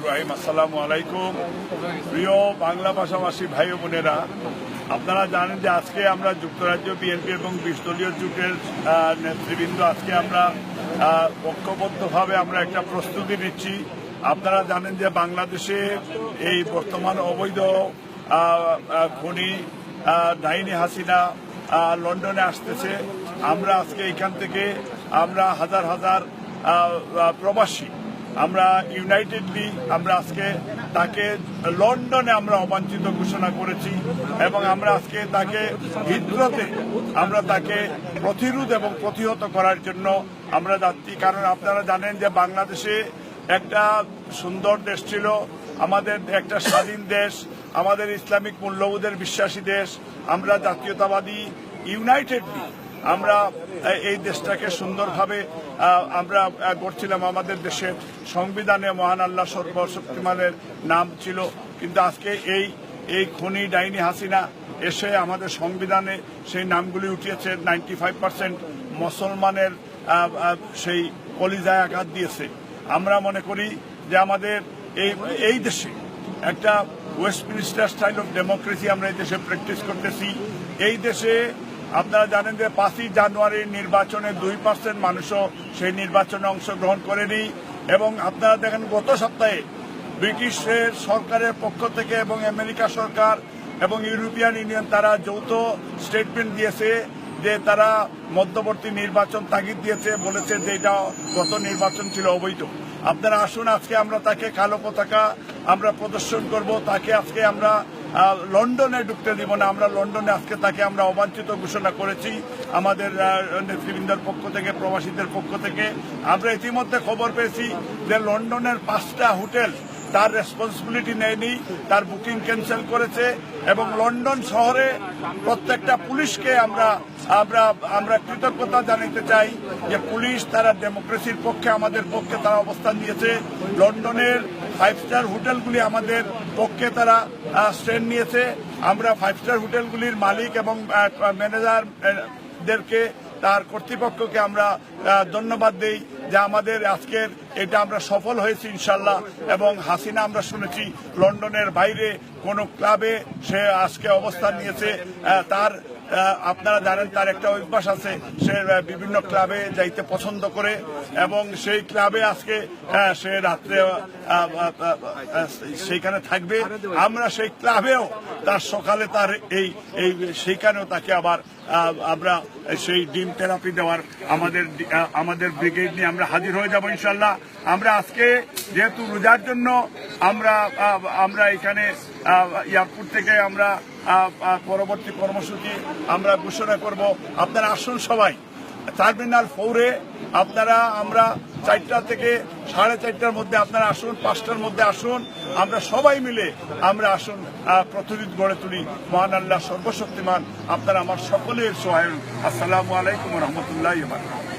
রহিম। প্রিয় বাংলা ভাষাভাষী ভাই বোনেরা, আপনারা জানেন যে আজকে আমরা যুক্তরাজ্য, বিএনপি এবং বিশদলীয় জোটের নেতৃবৃন্দ আজকে আমরা ঐক্যবদ্ধভাবে আমরা একটা প্রস্তুতি নিচ্ছি। আপনারা জানেন যে বাংলাদেশে এই বর্তমান অবৈধ খনি ডাইনি হাসিনা লন্ডনে আসতেছে। আমরা আজকে এখান থেকে আমরা হাজার হাজার প্রবাসী। আমরা ইউনাইটেডলি আমরা আজকে তাকে লন্ডনে আমরা অবাঞ্ছিত ঘোষণা করেছি এবং আমরা আজকে তাকে হিদ্রতে আমরা তাকে প্রতিরোধ এবং প্রতিহত করার জন্য আমরা যাচ্ছি। কারণ আপনারা জানেন যে বাংলাদেশে একটা সুন্দর দেশ ছিল, আমাদের একটা স্বাধীন দেশ, আমাদের ইসলামিক মূল্যবোধের বিশ্বাসী দেশ। আমরা জাতীয়তাবাদী ইউনাইটেডলি আমরা এই দেশটাকে সুন্দরভাবে আমরা গড়ছিলাম আমাদের দেশের সংবিধানে মহান আল্লাহ সর্বশক্তিমানের নাম ছিল। কিন্তু আজকে এই এই খনি ডাইনি হাসিনা এসে আমাদের সংবিধানে সেই নামগুলি উঠিয়েছে, নাইনটি ফাইভ পার্সেন্ট মুসলমানের সেই কলিজায় আঘাত দিয়েছে। আমরা মনে করি যে আমাদের এই এই দেশে একটা ওয়েস্টমিনিস্টার স্টাইল অফ ডেমোক্রেসি আমরা এই দেশে প্র্যাকটিস করতেছি। এই দেশে আপনারা জানেন যে পাঁচই জানুয়ারির নির্বাচনে দুই পার্সেন্ট মানুষও সেই নির্বাচনে অংশগ্রহণ করেনি এবং আপনারা দেখেন গত সপ্তাহে ব্রিটিশের সরকারের পক্ষ থেকে এবং আমেরিকা সরকার এবং ইউরোপিয়ান ইউনিয়ন তারা যৌথ স্টেটমেন্ট দিয়েছে যে তারা মধ্যবর্তী নির্বাচন তাগিদ দিয়েছে, বলেছে যে এটা গত নির্বাচন ছিল অবৈধ। আপনারা আসুন, আজকে আমরা তাকে কালো পতাকা আমরা প্রদর্শন করব, তাকে আজকে আমরা লন্ডনে ঢুকতে দিব না। আমরা লন্ডনে আজকে তাকে আমরা অবাঞ্ছিত ঘোষণা করেছি। আমাদের নেতৃবৃন্দের পক্ষ থেকে, প্রবাসীদের পক্ষ থেকে। আমরা ইতিমধ্যে খবর পেয়েছি যে লন্ডনের পাঁচটা হোটেল তার রেসপন্সিবিলিটি নেয়নি, তার বুকিং ক্যান্সেল করেছে এবং লন্ডন শহরে প্রত্যেকটা পুলিশকে আমরা আমরা আমরা কৃতজ্ঞতা জানাতে চাই যে পুলিশ তারা ডেমোক্রেসির পক্ষে, আমাদের পক্ষে তারা অবস্থান নিয়েছে। লন্ডনের ফাইভ স্টার হোটেলগুলি আমাদের পক্ষে তারা স্ট্যান্ড নিয়েছে। আমরা ফাইভ স্টার হোটেলগুলির মালিক এবং ম্যানেজারদেরকে, তার কর্তৃপক্ষকে আমরা ধন্যবাদ দেই যে আমাদের আজকের এটা আমরা সফল হয়েছি ইনশাল্লাহ এবং হাসিনা আমরা শুনেছি লন্ডনের বাইরে কোনো ক্লাবে সে আজকে অবস্থান নিয়েছে তার আপনারা জানেন তার একটা অভ্যাস আছে সে বিভিন্ন ক্লাবে যাইতে পছন্দ করে এবং সেই ক্লাবে আজকে আহ, সে রাত্রে সেইখানে থাকবে। আমরা সেই ক্লাবেও তার সকালে তার এই এই সেইখানেও তাকে আবার আমরা সেই ডিম থেরাপি দেওয়ার আমাদের আমাদের ব্রিগেড নিয়ে আমরা হাজির হয়ে যাব ইনশাল্লাহ। আমরা আজকে যেহেতু রোজার জন্য আমরা আমরা এখানে এয়ারপোর্ট থেকে আমরা পরবর্তী কর্মসূচি আমরা ঘোষণা করব। আপনারা আসুন সবাই। টার্মিনাল ফোরে আপনারা আমরা চারটা থেকে সাড়ে চারটার মধ্যে আপনারা আসুন, পাঁচটার মধ্যে আসুন। আমরা সবাই মিলে আমরা আসুন প্রতিরোধ গড়ে তুলি। মহান আল্লাহ সর্বশক্তিমান। আপনারা আমার সকলের সহায় আসসালামু আলাইকুম রহমতুল্লাহ